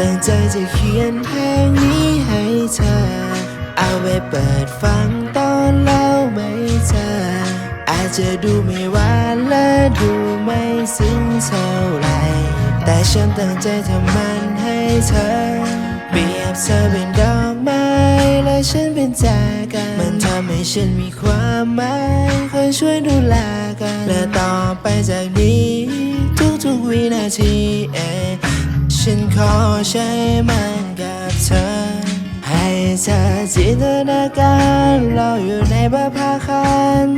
ตั้งใจจะเขียนเพลงนี้ให้เธอ เอาไว้เปิดฟังตอนเล่าไม่เจออาจจะดูไม่หวานและดูไม่ซึ้งเท่าไร แต่ฉันตั้งใจทำมันให้เธอเปรียบเธอเป็นดอกไม้และฉันเป็นแจกันมันทำให้ฉันมีความหมายคอยช่วยดูแลกัน และต่อไปจากนี้ ทุกๆวินาทีเอ ฉันขอใช้มันกับเธอ ให้เธอจินตนาการเราอยู่ในบ้านพักคัน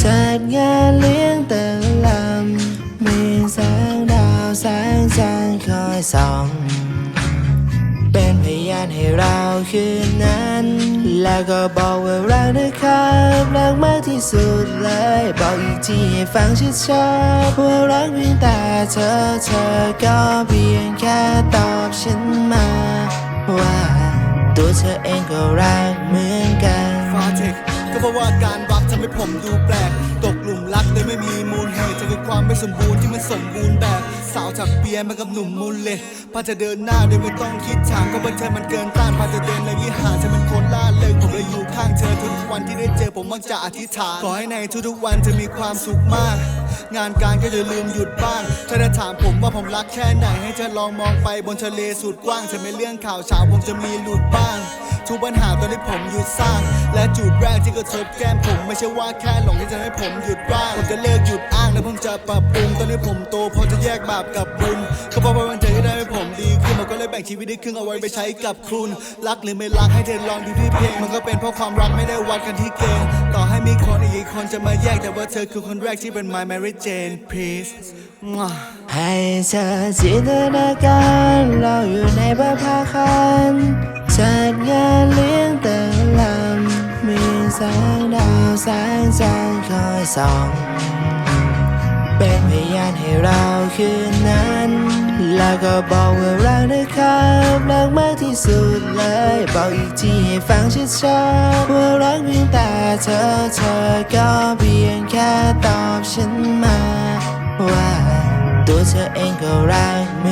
จัดงานเลี้ยงแต่ละลำมีแสงดาวแสงจันทร์คอยส่อง นพยานให้เราคืนนั้น แล้วก็บอกว่ารักนะครับรักมากที่สุดเลย บอกอีกทีให้ฟังชัดๆว่ารักเพียงแต่เธอเธอก็เพียงแค่ตอบฉันมา ว่าตัวเธอเองก็รัก เพราะว่าการรักทำให้ผมดูแปลก ตกหลุมรักโดยไม่มีมูลเหตุจะคือความไม่สมบูรณ์ที่มันสมบูรณ์แบบ สาวจากเปียมากับหนุ่มมูลเลยพาจะเดินหน้าโดยไม่ต้องคิดถามก็เพราะเธอมันเกินต้านพาจะเดินเลยวิหารเธอมันคนล่า ข้างเธอทุกวันที่ได้เจอผมมักจะอธิษฐานขอให้ในทุกๆวันเธอมีความสุขมาก งานการก็จะลืมหยุดบ้างเธอจะถามผมว่าผมรักแค่ไหน ให้เธอลองมองไปบนทะเลสุดกว้างเธอไม่เรื่องข่าวเช้าผมจะมีหลุดบ้างทุกปัญหาตอนที่ผมหยุดสร้าง และจุดแรกที่กระทบแก้มผมไม่ใช่ว่าแค่หลงที่จะให้ผมหยุดร่างผมจะเลิกหยุดอ้างและผมจะปรับปรุงตอนที่ผมโตพอจะแยกบาปกับบุญก็เพราะ เลยแบ่งชีวิตได้ครึ่งเอาไว้ไปใช้กับคุณ รักหรือไม่รักให้เธอลองดูที่เพลง มันก็เป็นเพราะความรักไม่ได้วัดกันที่เกณฑ์ต่อให้มีคนอีกคนจะมาแยกแต่ว่าเธอคือคนแรกที่เป็น my Mary Jane please ให้เธอจินตนาการเราอยู่ในบ้านพักคันจัดงานเลี้ยงแต่ละลำมีแสงดาวแสงจันทร์คอยส่อง เป็นพยานให้เราคืนนั้น แล้วก็บอกว่ารักนะครับรักมากที่สุดเลย บอกอีกทีให้ฟังชัดๆว่ารักเพียงแต่เธอเธอก็เพียงแค่ตอบฉันมา ว่าตัวเธอเองก็รักเหมื